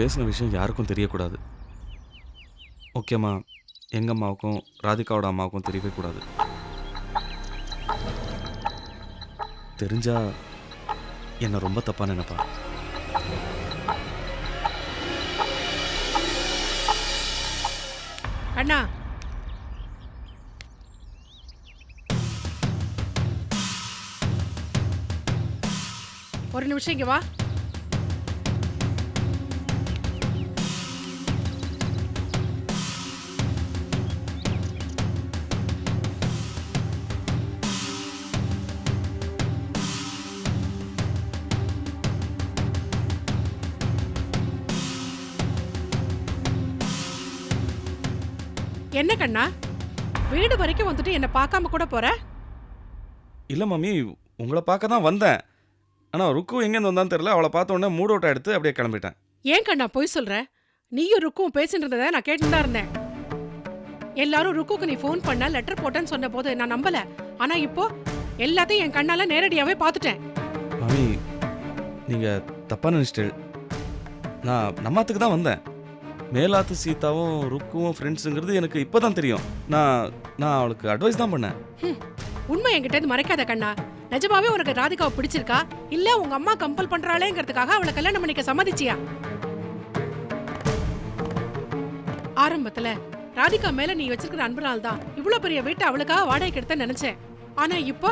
பேசின விஷயம் யாருக்கும் தெரியக்கூடாது. ஓகேம்மா எங்கள் அம்மாவுக்கும் ராதிகாவோட அம்மாவுக்கும் தெரியவே கூடாது. தெரிஞ்சா என்னை ரொம்ப தப்பாக நினைப்பா. அண்ணா. ஒரு நிமிஷம் இங்கே வா. கண்ணா? வீடு வரைக்கும் வந்துட்டு என்ன பார்க்காம கூட போற? இல்லை மம்மி உங்களை பார்க்க தான் வந்தேன். ஆனால் ருக்கு எங்கேருந்து வந்தான்னு தெரியல. அவளை பார்த்த உடனே மூட் அவுட் எடுத்து அப்படியே கிளம்பிட்டேன். ஏன் கண்ணா போய் சொல்ற? நீயும் ருக்கும் பேசிட்டு இருந்ததை நான் கேட்டுட்டு தான் இருந்தேன். எல்லாரும் ருக்குக்கு நீ ஃபோன் பண்ண லெட்டர் போட்டேன்னு சொன்ன போது நான் நம்பல. ஆனா இப்போ எல்லாத்தையும் என் கண்ணால நேரடியாவே பார்த்துட்டேன். மம்மி நீங்கள் தப்பாக நினச்சிட்டு நான் நம்மாத்துக்கு தான் வந்தேன். மேலாத்து சீதாவும் ருக்குவும் ஃப்ரெண்ட்ஸுங்கிறது எனக்கு இப்போ தான் தெரியும். நான் நான் அவளுக்கு அட்வைஸ் தான் பண்ணேன். உண்மை என்கிட்ட இருந்து மறைக்காத கண்ணா. நிஜமாவே உனக்கு ராதிகாவை பிடிச்சிருக்கா? இல்ல உங்க அம்மா கம்பல் பண்றாளேங்கிறதுக்காக அவளை கல்யாணம் பண்ணிக்க சம்மதிச்சியா? ஆரம்பத்துல ராதிகா மேல நீ வச்சிருக்கிற அன்புனால தான் இவ்வளவு பெரிய வீட்டை அவளுக்காக வாடகைக்கு எடுத்த நினைச்சேன். ஆனா இப்போ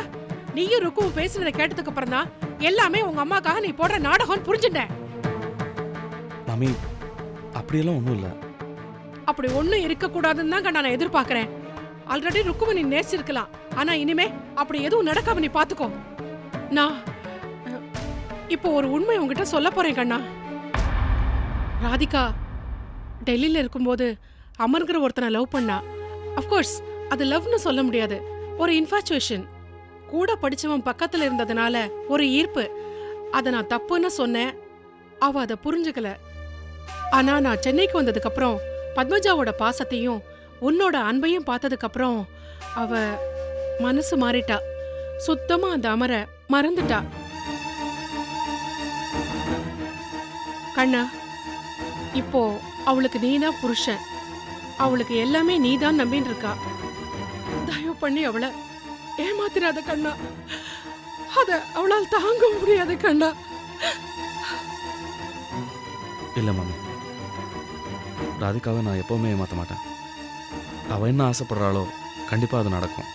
நீயும் ருக்கும் பேசுனதை கேட்டதுக்கு அப்புறம் தான் எல்லாமே உங்க அம்மாக்காக நீ போடுற நாடகம் புரிஞ்சுட்டேன். மம்மி அப்படியெல்லாம் ஒன்றும் இல்லை. அப்படி ஒன்றும் இருக்கக்கூடாதுன்னு தாங்க நான் எதிர்பார்க்குறேன். ஆல்ரெடி ருக்குவை நீ நேசிச்சிருக்கலாம். ஆனா இனிமே அப்படி எதுவும் நடக்காம நீ பாத்துக்கோ. நான் இப்போ ஒரு உண்மை உங்ககிட்ட சொல்ல போறேன் கண்ணா. ராதிகா டெல்லியில் இருக்கும்போது அமர்ங்கிற ஒருத்தனை லவ் பண்ணா. அஃப்கோர்ஸ் அது லவ்னு சொல்ல முடியாது. ஒரு இன்ஃபாச்சுவேஷன் கூட படிச்சவன் பக்கத்தில் இருந்ததுனால ஒரு ஈர்ப்பு. அதை நான் தப்புன்னு சொன்னேன். அவள் அதை புரிஞ்சுக்கல. ஆனா நான் சென்னைக்கு வந்ததுக்கு அப்புறம் பத்மஜாவோட பாசத்தையும் உன்னோட அன்பையும் பார்த்ததுக்கு அப்புறம் அவ மனசு மாறிட்டா. சுத்தமா அந்த அமர மறந்துட்டா. கண்ணா இப்போ அவளுக்கு நீதான் புருஷன். அவளுக்கு எல்லாமே நீதான் நம்பின்னு இருக்கா. தயவு பண்ணி அவளை ஏமாத்திராத கண்ணா. அத அவளால் தாங்க முடியாது கண்ணா. இல்லை மாமி. ராதிகாவை நான் எப்போவுமே ஏமாற்ற மாட்டேன் அவள் என்ன ஆசைப்படுறாளோ கண்டிப்பாக அது நடக்கும்.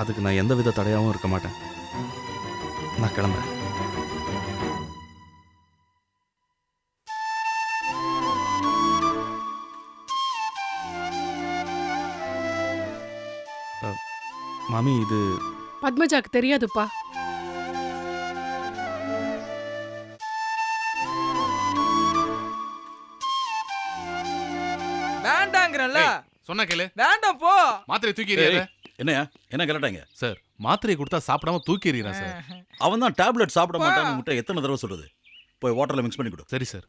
அதுக்கு நான் எந்த வித தடையாகவும் இருக்க மாட்டேன். நான் கிளம்புறேன். மாமி இது பத்மஜாக்கு தெரியாதுப்பா. சொன்னா கேளு. வேண்டாம் போ. மாத்திரை தூக்கி எறியாத. என்னையா என்ன கலட்டாங்க சார் மாத்திரை கொடுத்தா சாப்பிடாம தூக்கி எறியறேன் சார்? அவன் தான் டேப்லெட் சாப்பிட. மாட்டான்னு உங்ககிட்ட எத்தனை தடவை சொல்றது? போய் வாட்டர்ல மிக்ஸ் பண்ணி கொடு. சரி சார்.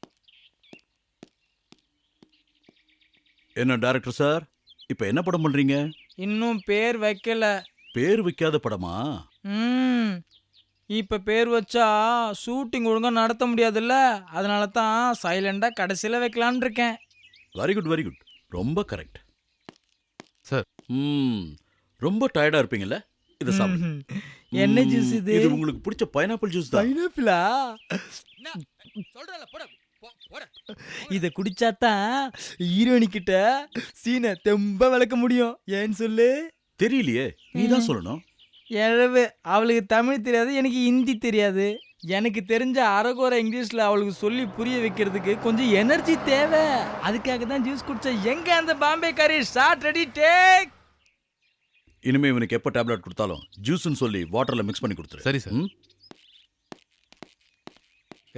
என்ன டைரக்டர் சார்? இப்போ என்ன படம் பண்றீங்க? இன்னும் பேர் வைக்கல. பேர் வைக்காத படமா? ம். இப்ப பேர் வச்சா ஷூட்டிங் ஒழுங்கா நடத்த முடியாதுல்ல? அதனால தான் சைலண்டா கடைசியில வைக்கலான்னு இருக்கேன். வெரி குட் வெரி குட் ரொம்ப கரெக்ட். ம். ரொம்ப டயர்டா இருப்பீங்கல்ல? இதை ம்ஹும். என்ன ஜூஸ் இது? இது உங்களுக்கு பிடிச்ச பைனாப்பிள் ஜூஸ் தான். பைனாப்பிளா இத குடிச்சாதான் ஹீரோனி கிட்ட சீனை தெம்ப விளக்க முடியும். ஏன்னு சொல்லு? தெரியலையே. நீ தான் சொல்லணும். எழவு அவளுக்கு தமிழ் தெரியாது எனக்கு ஹிந்தி தெரியாது. எனக்கு தெரிஞ்ச அரகுறை இங்கிலீஷ்ல அவளுக்கு சொல்லி புரிய வைக்கிறதுக்கு கொஞ்சம் எனர்ஜி தேவை. அதுக்காக தான் ஜூஸ் குடிச்ச எங்க அந்த பாம்பே கறி? ஷார்ட் ரெடி டேக் இனிமே இவனுக்கு எப்போ டேப்லெட் கொடுத்தாலும் ஜூஸ்னு சொல்லி வாட்டர்ல மிக்ஸ் பண்ணி கொடுத்துரு. சரி சார்?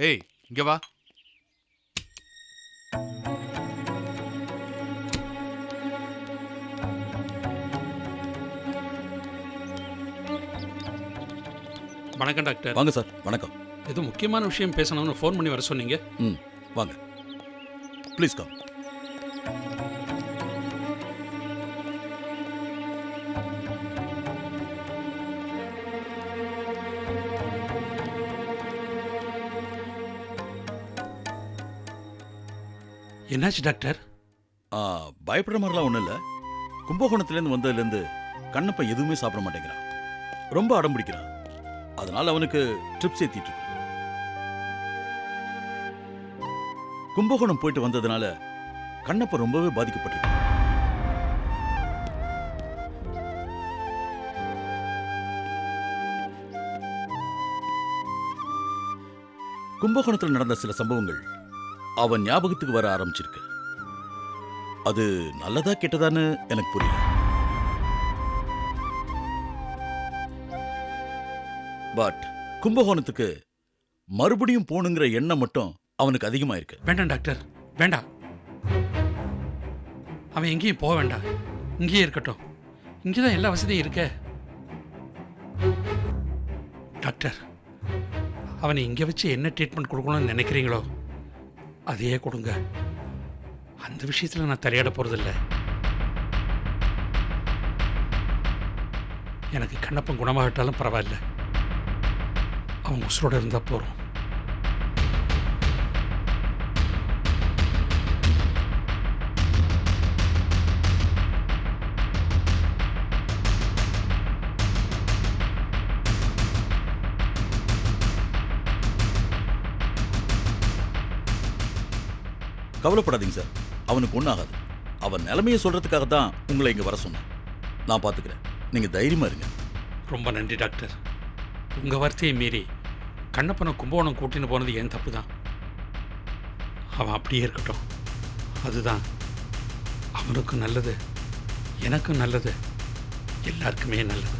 ஏய் இங்க வா. வணக்கம் டாக்டர். வாங்க சார். வணக்கம். ஏதோ முக்கியமான விஷயம் பேசணும்னு ஃபோன் பண்ணி வர சொன்னீங்க. ம் வாங்க. ப்ளீஸ் கம் என்னாச்சு டாக்டர்? ஆ, பயப்படுற மாதிரிலாம் ஒன்றும் இல்லை. கும்பகோணத்துலேருந்து வந்ததுலேருந்து கண்ணப்பன் எதுவுமே சாப்பிட மாட்டேங்கிறான். ரொம்ப அடம் பிடிக்கிறான். அதனால அவனுக்கு ட்ரிப்ஸ் ஏற்றிட்டு இருக்கு. கும்பகோணம் போயிட்டு வந்ததுனால கண்ணப்பன் ரொம்பவே பாதிக்கப்பட்டிருக்கு. கும்பகோணத்தில் நடந்த சில சம்பவங்கள் அவன் ஞாபகத்துக்கு வர ஆரம்பிச்சிருக்கு. அது நல்லதா கெட்டதான்னு எனக்கு புரியல. பட் கும்பகோணத்துக்கு மறுபடியும் போகணுங்கிற எண்ணம் மட்டும் அவனுக்கு அதிகமா இருக்கு வேண்டாம் டாக்டர். வேண்டாம். அவன் எங்கேயும் போக வேண்டாம். இங்கேயே இருக்கட்டும். இங்கே தான் எல்லா வசதியும் இருக்க. டாக்டர் அவனை இங்கே வச்சு என்ன ட்ரீட்மெண்ட் கொடுக்கணும்னு நினைக்கிறீங்களோ? அதையே கொடுங்க. அந்த விஷயத்தில் நான் தலையிட போகிறதில்ல எனக்கு கண்ணப்பன் குணமாகட்டாலும் பரவாயில்ல. அவன் உசுரோடு இருந்தால் போகிறோம் கவலைப்படாதீங்க சார். அவனுக்கு ஒன்றும் ஆகாது அவன் நிலைமையை சொல்றதுக்காக தான் உங்களை இங்க வர சொன்னேன். நான் பார்த்துக்கிறேன் நீங்க தைரியமா இருங்க. ரொம்ப நன்றி டாக்டர். உங்கள் வார்த்தையை மீறி கண்ணப்பனை கும்பகோணம் கூட்டின்னு போனது என் தப்பு தான் அவன் அப்படியே இருக்கட்டும். அதுதான் அவனுக்கும் நல்லது எனக்கும் நல்லது எல்லாருக்குமே நல்லது.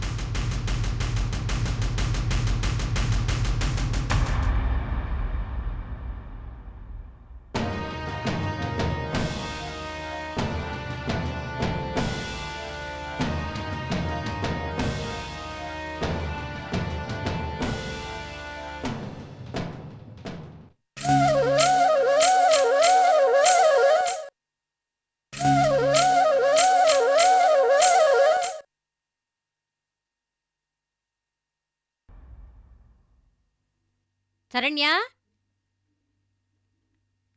சரண்யா?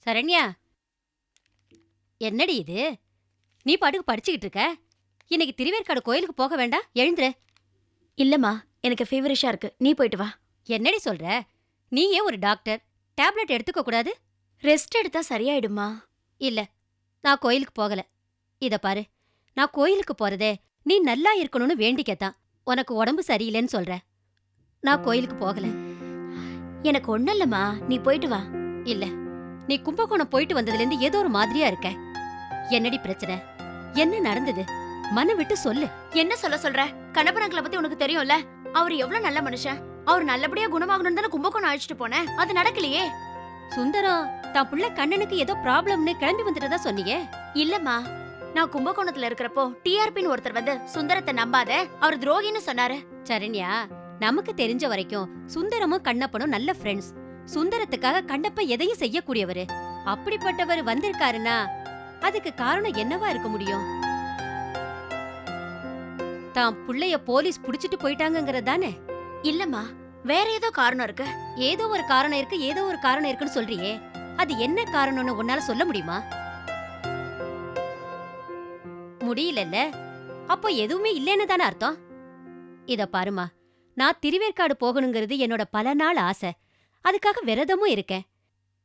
சரண்யா? என்னடி இது? நீ பாட்டுக்கு படிச்சுக்கிட்டு இருக்க? இன்னைக்கு திருவேற்காடு கோயிலுக்கு போக வேண்டாம் எழுந்துரு. இல்லம்மா எனக்கு ஃபீவரிஷா இருக்கு. நீ போயிட்டு வா. என்னடி சொல்ற? நீ ஏன் ஒரு டாக்டர். டேப்லெட் எடுத்துக்க கூடாது? ரெஸ்ட் எடுத்தா சரியாயிடுமா இல்ல நான் கோயிலுக்கு போகல. இத பாரு நான் கோயிலுக்கு போறதே நீ நல்லா இருக்கணும்னு வேண்டிக்கத்தான். உனக்கு உடம்பு சரியில்லைன்னு சொல்ற. நான் கோயிலுக்கு போகல. எனக்கு ஒண்ணும் இல்லம்மா. நீ போயிட்டு வா. இல்ல. நீ கும்பகோணம் போயிட்டு வந்ததுல இருந்து ஏதோ ஒரு மாதிரியா இருக்க. என்னடி பிரச்சனை? என்ன நடந்தது? மனம் விட்டு சொல்லு. என்ன சொல்ல சொல்ற? கண்ணப்பனங்களை பத்தி உனக்கு தெரியும்ல? அவர் எவ்வளவு நல்ல மனுஷன்? அவர் நல்லபடியா குணமாகணும்னு தானே கும்பகோணம் அழைச்சிட்டு போனேன். அது நடக்கலையே. சுந்தரம் தான் புள்ள கண்ணனுக்கு ஏதோ ப்ராப்ளம்னு கிளம்பி வந்துட்டதா சொன்னீங்க இல்லம்மா. நான் கும்பகோணத்துல இருக்கிறப்போ டிஆர்பின்னு ஒருத்தர் வந்து சுந்தரத்தை நம்பாத அவர் துரோகின்னு சொன்னாரு. சரண்யா நமக்கு தெரிஞ்ச வரைக்கும் சுந்தரமும் கண்ணப்பனும் நல்ல ஃப்ரெண்ட்ஸ் சுந்தரத்துக்காக கண்ணப்ப எதையும் செய்யக்கூடியவரு. அப்படிப்பட்டவர் வந்திருக்காருன்னா அதுக்கு காரணம் என்னவா இருக்க முடியும்? தான் புள்ளைய போலீஸ் புடிச்சிட்டு போயிட்டாங்கங்கறது தானே? இல்லம்மா வேற ஏதோ காரணம் இருக்கு. ஏதோ ஒரு காரணம் இருக்கு ஏதோ ஒரு காரணம் இருக்குன்னு சொல்றியே. அது என்ன காரணம்னு உன்னால சொல்ல முடியுமா? முடியலல்ல. அப்போ எதுவுமே இல்லைன்னு தானே அர்த்தம்? இத பாருமா நான் திருவேற்காடு போகணுங்கிறது என்னோட பல நாள் ஆசை. அதுக்காக விரதமும் இருக்கேன்.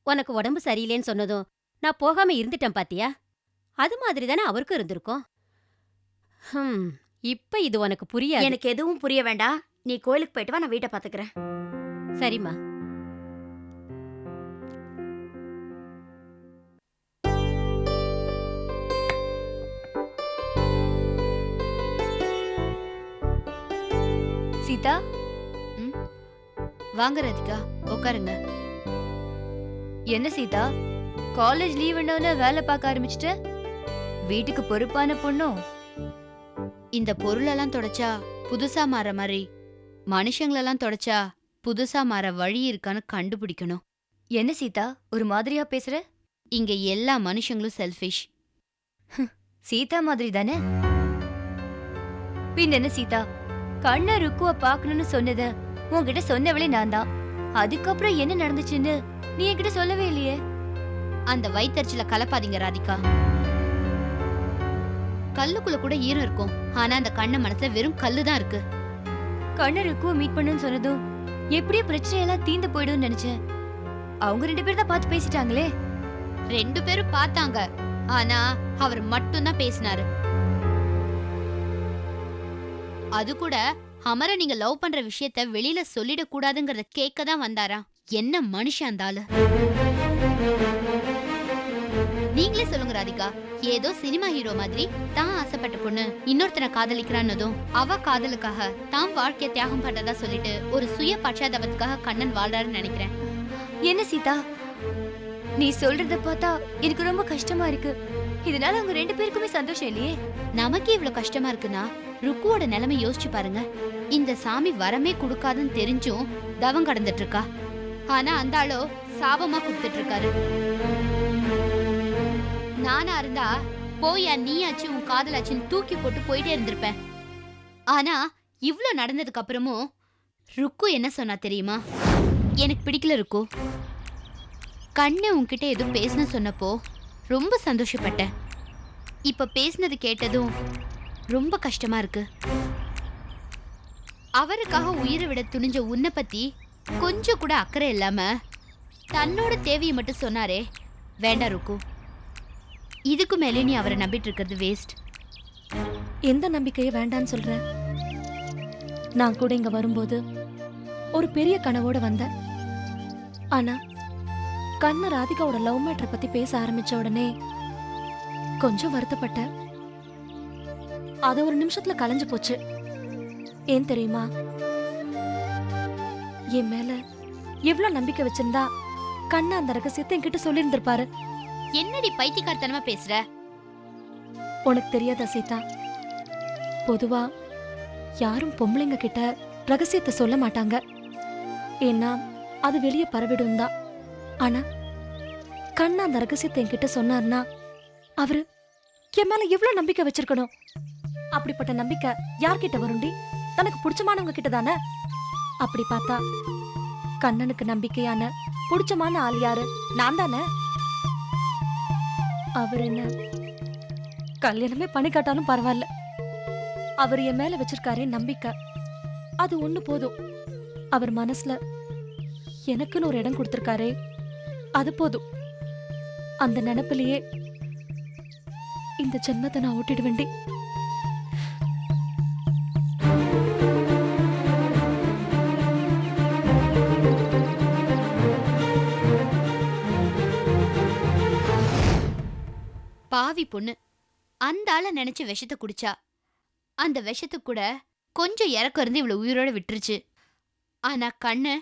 உனக்கு உடம்பு சரியில்லைன்னு சொன்னதும் நான் போகாம இருந்துட்டேன் பாத்தியா? அது மாதிரி தானே அவருக்கும் இருந்திருக்கும். ஹம், இப்ப இது உனக்கு புரியாது. எனக்கு எதுவும் புரிய வேண்டாம். நீ கோயிலுக்கு போயிட்டு வா நான் வீட்டை பாத்துக்கிறேன் சரிம்மா. வாங்க ராதிகா உட்காருங்க என்ன சீதா காலேஜ் லீவுன்னு வேலை பார்க்க ஆரம்பிச்சிட்ட? வீட்டுக்கு பொறுப்பான பொண்ணும் இந்த பொருளெல்லாம் தொடச்சா புதுசா மாற மாதிரி மனுஷங்களெல்லாம் தொடச்சா புதுசா மாற வழி இருக்கான்னு கண்டுபிடிக்கணும். என்ன சீதா ஒரு மாதிரியா பேசுற? இங்க எல்லா மனுஷங்களும் செல்ஃபிஷ் சீதா மாதிரி தானே? பின் என்ன சீதா கண்ண ருக்குவ பாக்கணும்னு சொன்னத உன்கிட்ட சொன்னவளே நான் தான் அதுக்கப்புறம் என்ன நடந்துச்சுன்னு நீ என்கிட்ட சொல்லவே இல்லையே. அந்த வயிற்றுல கலப்பாதீங்க ராதிகா. கல்லுக்குள்ள கூட ஈரம் இருக்கும். ஆனா அந்த கண்ண மனசுல வெறும் கல்லு தான் இருக்கு. கண்ணருக்கும் மீட் பண்ணுன்னு சொன்னதும் எப்படியே பிரச்சனையெல்லாம் தீந்து போயிடும்னு நினைச்சேன். அவங்க ரெண்டு பேரும் தான் பார்த்து பேசிட்டாங்களே. ரெண்டு பேரும் பார்த்தாங்க. ஆனா அவர் மட்டும்தான் பேசினாரு. அது கூட அமர நீங்க லவ் பண்ற விஷயத்த வெளியில சொல்லிடக்கூடாதுங்கிறத கேட்க தான் வந்தாரா? என்ன மனுஷன் அந்த நீங்களே சொல்லுங்க ராதிகா. ஏதோ சினிமா ஹீரோ மாதிரி தான் ஆசைப்பட்ட பொண்ணு. இன்னொருத்தனை காதலிக்கிறான்னதும் அவ காதலுக்காக தான் வாழ்க்கைய தியாகம் பண்றதா சொல்லிட்டு ஒரு சுய பட்சாதாபத்துக்காக கண்ணன் வாழ்றாருன்னு நினைக்கிறேன். என்ன சீதா? நீ சொல்றத பார்த்தா எனக்கு ரொம்ப கஷ்டமா இருக்கு. இதனால அவங்க ரெண்டு பேருக்குமே சந்தோஷம் இல்லையே? நமக்கே இவ்வளவு கஷ்டமா இருக்குன்னா ருக்குவோட நிலைமை யோசிச்சு பாருங்க. இந்த சாமி வரமே கொடுக்காதுன்னு தெரிஞ்சும் தவம் கடந்துட்டு இருக்கா ஆனா அந்த ஆளோ சாபமா கொடுத்துட்டு இருக்காரு நானா இருந்தா போயா நீயாச்சு உன் காதலாச்சுன்னு தூக்கி போட்டு போயிட்டே இருந்திருப்பேன். ஆனா இவ்ளோ நடந்ததுக்கு அப்புறமும் ருக்கு என்ன சொன்னா தெரியுமா? எனக்கு பிடிக்கல ருக்கு. கண்ணு உன்கிட்ட எதுவும் பேசணும் சொன்னப்போ ரொம்ப சந்தோஷப்பட்டேன். இப்ப பேசினது கேட்டதும் ரொம்ப கஷ்டமா இருக்கு. அவருக்காக உயிரை விட துணிஞ்ச உன்னை பத்தி கொஞ்சம் கூட அக்கறை இல்லாம தன்னோட தேவையை மட்டும் சொன்னாரே. வேண்டாம் ருக்கு. இதுக்கு மேலே நீ அவரை நம்பிட்டு இருக்கிறது வேஸ்ட் எந்த நம்பிக்கையை வேண்டான்னு சொல்ற? நான் கூட இங்க வரும்போது ஒரு பெரிய கனவோட வந்தேன். ஆனா கண்ண ராதிகாவோட லவ் மேட்டரை பத்தி பேச ஆரம்பிச்ச உடனே கொஞ்சம் வருத்தப்பட்டேன் அது ஒரு நிமிஷத்துல கலைஞ்சு போச்சு. ஏன் தெரியுமா? என் மேல எவ்வளவு நம்பிக்கை வச்சிருந்தா கண்ணா அந்த ரகசியத்தை என்கிட்ட சொல்லியிருந்திருப்பாரு. என்னடி பைத்தியக்காரத்தனமா பேசுற? உனக்கு தெரியாதா சீதா? பொதுவா யாரும் பொம்பளைங்க கிட்ட ரகசியத்தை சொல்ல மாட்டாங்க. ஏன்னா அது வெளியே பரவிடும் தான் ஆனா கண்ணா அந்த ரகசியத்தை என்கிட்ட சொன்னார்னா அவரு என் மேல எவ்வளவு நம்பிக்கை வச்சிருக்கணும்? அப்படிப்பட்ட நம்பிக்கை யார்கிட்ட வருண்டி? தனக்கு பிடிச்சமானவங்க கிட்ட தானே? அப்படி பார்த்தா கண்ணனுக்கு நம்பிக்கையான பிடிச்சமான ஆள் யாரு? நான் தானே? அவர் என்ன கல்யாணமே பண்ணி காட்டாலும் பரவாயில்ல. அவர் என் மேல வச்சிருக்காரே நம்பிக்கை. அது ஒண்ணு போதும். அவர் மனசுல எனக்குன்னு ஒரு இடம் கொடுத்துருக்காரே அது போதும். அந்த நினப்பிலேயே இந்த ஜென்மத்தை நான் ஓட்டிட வேண்டி பாவி பொண்ணு அந்த ஆளை நினைச்சு விஷத்தை குடிச்சா அந்த விஷத்துக்கு கூட கொஞ்சம் இறக்கம் இருந்து இவளை உயிரோட விட்டுருச்சு. ஆனா கண்ணு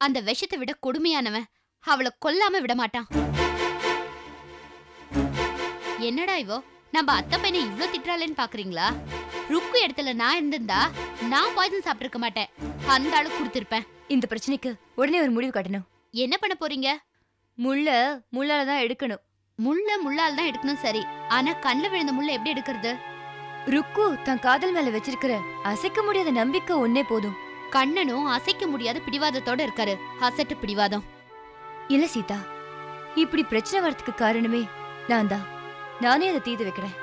அந்த விஷத்தை விட கொடுமையானவன். அவளை கொல்லாம விட மாட்டான் என்னடா இவோ? நம்ம அத்தை பையனை இவ்ளோ திட்டுறாளேன்னு பாக்குறீங்களா? ருக்கு இடத்துல நான் இருந்திருந்தா நான் பாய்சன் சாப்பிட்டிருக்க மாட்டேன். அந்த ஆளு கொடுத்திருப்பேன். இந்த பிரச்சனைக்கு உடனே ஒரு முடிவு கட்டணும். என்ன பண்ண போறீங்க? முள்ள முள்ளால தான் எடுக்கணும். முள்ள முள்ளால் தான் எடுக்கணும் சரி. ஆனா கண்ணுல விழுந்த முள்ள எப்படி எடுக்கிறது? ருக்கு தன் காதல் மேல வச்சிருக்கிற அசைக்க முடியாத நம்பிக்கை ஒன்னே போதும். கண்ணனும் அசைக்க முடியாத பிடிவாதத்தோட இருக்காரு. அசட்டு பிடிவாதம். இல்ல சீதா இப்படி பிரச்சனை வரதுக்கு காரணமே நான் தான் நானே அதை தீது வைக்கிறேன்.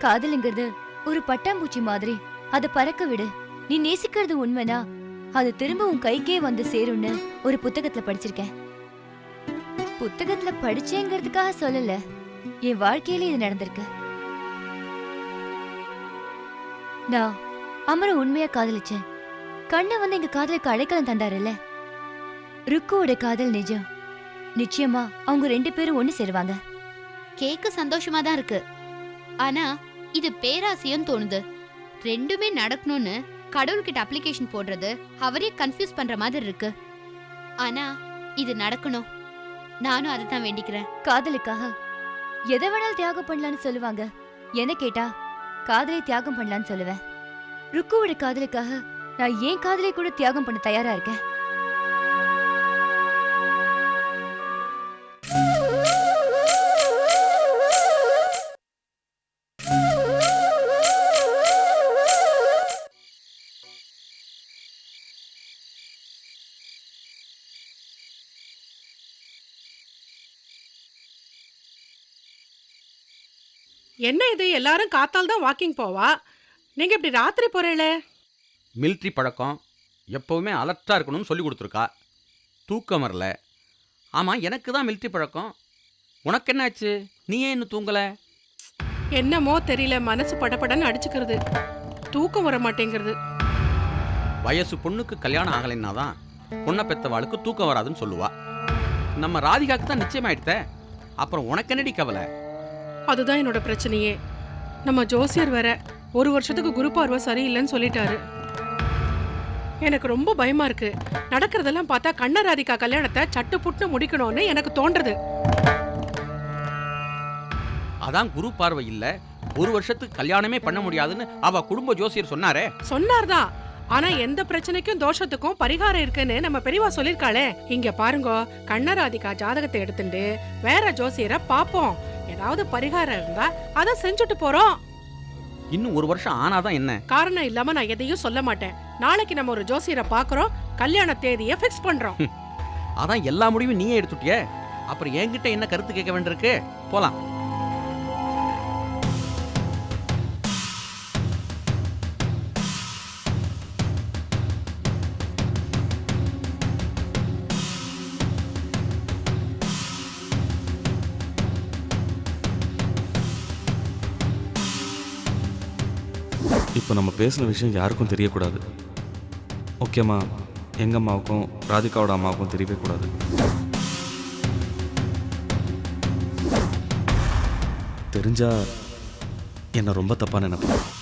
காதலுங்கிறது ஒரு பட்டாம்பூச்சி மாதிரி. அதை பறக்க விடு. நீ நேசிக்கிறது உண்மைனா அது திரும்ப உன் கைக்கே வந்து சேரும்னு ஒரு புத்தகத்துல படிச்சிருக்கேன். புத்தகத்துல படிச்சேங்கிறதுக்காக சொல்லல. என் வாழ்க்கையில இது நடந்திருக்கு. நான் அமர உண்மையா காதலிச்சேன். கண்ணை வந்து எங்க காதலுக்கு அடைக்கலம் தந்தாருல்ல? ருக்குவோட காதல் நிஜம். நிச்சயமா அவங்க ரெண்டு பேரும் ஒண்ணு சேருவாங்க. கேட்க சந்தோஷமா தான் இருக்கு. ஆனா இது பேராசையும் தோணுது. ரெண்டுமே நடக்கணும்னு கடவுள்கிட்ட அப்ளிகேஷன் போடுறது அவரே கன்ஃபியூஸ் பண்ற மாதிரி இருக்கு. ஆனா இது நடக்கணும். நானும் அதை தான் வேண்டிக்கிறேன். காதலுக்காக? எதை வேணாலும் தியாகம் பண்ணலாம்னு சொல்லுவாங்க. என்ன கேட்டா காதலை தியாகம் பண்ணலாம்னு சொல்லுவேன். ருக்குவோட காதலுக்காக நான் ஏன் காதலை கூட தியாகம் பண்ண தயாரா இருக்கேன்? என்ன இது? எல்லாரும் காத்தால் தான் வாக்கிங் போவா? நீங்க இப்படி ராத்திரி போறீங்களே? மிலிட்ரி பழக்கம் எப்போவுமே அலர்ட்டாக இருக்கணும்னு சொல்லி கொடுத்துருக்கா. தூக்கம் வரல. ஆமாம் எனக்கு தான் மிலிட்ரி பழக்கம். உனக்கு என்னாச்சு? நீ ஏன் இன்னும் தூங்கலை? என்னமோ தெரியல. மனசு படபடன்னு அடிச்சுக்கிறது. தூக்கம் வர மாட்டேங்கிறது வயசு பொண்ணுக்கு கல்யாணம் ஆகலைன்னா தான் பொண்ணை பெத்தவாளுக்கு தூக்கம் வராதுன்னு சொல்லுவா. நம்ம ராதிகாக்கு தான் நிச்சயமாயிடுத்த. அப்புறம் உனக்கு என்னடி கவலை? அதுதான் என்னோட பிரச்சனையே. நம்ம ஜோசியர் வேற ஒரு வருஷத்துக்கு குரு பார்வை சரியில்லைன்னு சொல்லிட்டாரு. எனக்கு ரொம்ப பயமா இருக்கு. நடக்கிறதெல்லாம் பார்த்தா கண்ணராதிகா கல்யாணத்தை சட்டு புட்டு முடிக்கணும்னு எனக்கு தோன்றது. அதான் குரு பார்வை இல்ல. ஒரு வருஷத்துக்கு கல்யாணமே பண்ண முடியாதுன்னு அவ குடும்ப ஜோசியர் சொன்னாரே. சொன்னார்தான் ஆனா எந்த பிரச்சனைக்கும் தோஷத்துக்கும் பரிகாரம் இருக்குன்னு நம்ம பெரியவா சொல்லிருக்காளே. இங்க பாருங்க கண்ணராதிகா ஜாதகத்தை எடுத்துட்டு வேற ஜோசியரை பாப்போம் ஏதாவது பரிகாரம் இருந்தா அதை செஞ்சுட்டு போறோம். இன்னும் ஒரு வருஷம் ஆனாதான் என்ன? காரணம் இல்லாம நான் எதையும் சொல்ல மாட்டேன். நாளைக்கு நம்ம ஒரு ஜோசியரை பாக்குறோம் கல்யாண தேதியை ஃபிக்ஸ் பண்றோம். அதான் எல்லா முடிவும் நீயே எடுத்துட்டிய? அப்புறம் என்கிட்ட என்ன கருத்து கேட்க வேண்டியிருக்கு? போலாம். பேசின விஷயம் யாருக்கும் தெரியக்கூடாது. ஓகேம்மா எங்கள் அம்மாவுக்கும் ராதிகாவோட அம்மாவுக்கும் தெரியவே கூடாது. தெரிஞ்சால் என்னை ரொம்ப தப்பாக நினைப்பேன்.